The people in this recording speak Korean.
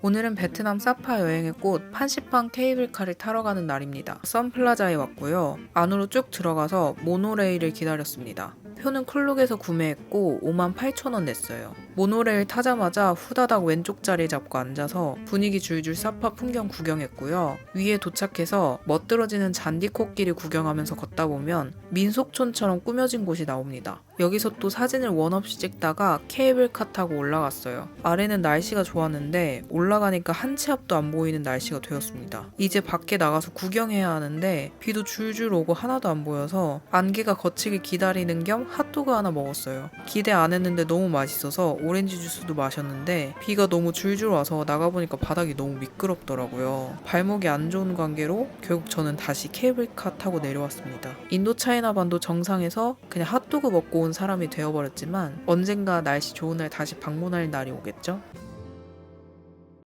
오늘은 베트남 사파 여행의 꽃 판시팡 케이블카를 타러 가는 날입니다. 선플라자에 왔고요. 안으로 쭉 들어가서 모노레일을 기다렸습니다. 표는 쿨룩에서 구매했고 5만 8천 원 냈어요. 모노레일 타자마자 후다닥 왼쪽 자리 잡고 앉아서 분위기 줄줄 사파 풍경 구경했고요. 위에 도착해서 멋들어지는 잔디 코끼리 구경하면서 걷다 보면 민속촌처럼 꾸며진 곳이 나옵니다. 여기서 또 사진을 원 없이 찍다가 케이블카 타고 올라갔어요. 아래는 날씨가 좋았는데 올라가니까 한 치 앞도 안 보이는 날씨가 되었습니다. 이제 밖에 나가서 구경해야 하는데 비도 줄줄 오고 하나도 안 보여서 안개가 거치길 기다리는 겸 핫도그 하나 먹었어요. 기대 안 했는데 너무 맛있어서 오렌지 주스도 마셨는데 비가 너무 줄줄 와서 나가보니까 바닥이 너무 미끄럽더라고요. 발목이 안 좋은 관계로 결국 저는 다시 케이블카 타고 내려왔습니다. 인도 차이나 반도 정상에서 그냥 핫도그 먹고 온 사람이 되어버렸지만 언젠가 날씨 좋은 날 다시 방문할 날이 오겠죠?